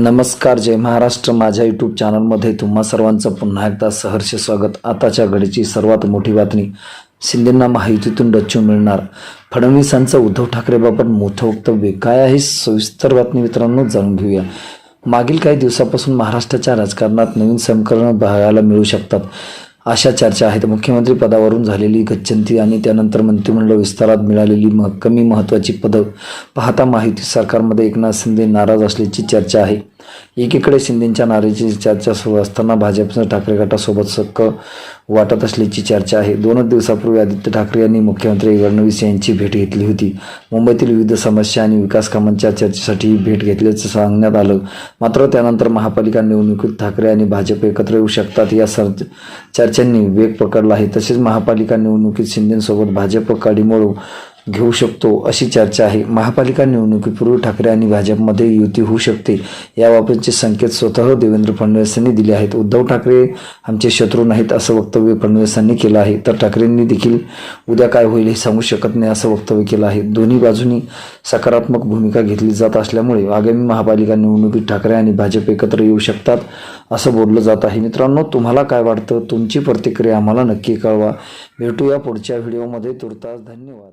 नमस्कार जय महाराष्ट्र. माझ्या यूट्यूब चॅनलमध्ये तुम्हा सर्वांचं पुन्हा एकदा सहर्ष स्वागत. आताच्या घडीची सर्वात मोठी बातमी शिंदेंना माहितीतून डच्चू मिळणार. फडणवीसांचं उद्धव ठाकरेबाबत मोठं वक्तव्य काय आहे? सविस्तर बातमी मित्रांनो जाणून घेऊया. मागील काही दिवसापासून महाराष्ट्राच्या राजकारणात नवीन समीकरणं बघायला मिळू शकतात. अशा चर्चा आहेत. मुख्यमंत्री पदावरून झालेली गच्छंती आणि त्यानंतर मंत्रिमंडळ विस्तारात मिळालेली म कमी महत्त्वाची पदं पाहता माहिती सरकारमध्ये एकनाथ शिंदे नाराज असल्याची चर्चा आहे. एकीकडे शिंदेंच्या नारेची चर्चा सुरू असताना भाजपचं ठाकरे गटासोबत सक्क वाटत असल्याची चर्चा आहे. दोनच दिवसापूर्वी आदित्य ठाकरे यांनी मुख्यमंत्री फडणवीस यांची भेट घेतली होती. मुंबईतील विविध समस्या आणि विकास कामांच्या चर्चेसाठी ही भेट घेतल्याचं सांगण्यात आलं. मात्र त्यानंतर महापालिका निवडणुकीत ठाकरे आणि भाजप एकत्र येऊ शकतात या सर चर्चांनी वेग पकडला आहे. तसेच महापालिका निवडणुकीत शिंदेसोबत भाजप काडीमोड घेऊ शकतो अशी चर्चा आहे. महापालिका निवडणुकीपूर्वी ठाकरे आणि भाजपमध्ये युती होऊ शकते याबाबतचे संकेत स्वतः देवेंद्र फडणवीसांनी दिले आहेत. उद्धव ठाकरे आमचे शत्रू नाहीत असं वक्तव्य फडणवीसांनी केलं आहे. तर ठाकरेंनी देखील उद्या काय होईल हे सांगू शकत नाही असं वक्तव्य केलं आहे. दोन्ही बाजूंनी सकारात्मक भूमिका घेतली जात असल्यामुळे आगामी महापालिका निवडणुकीत ठाकरे आणि भाजप एकत्र येऊ शकतात असं बोललं जात आहे. मित्रांनो तुम्हाला काय वाटतं? तुमची प्रतिक्रिया आम्हाला नक्की कळवा. भेटूया पुढच्या व्हिडिओमध्ये. तुर्तास धन्यवाद.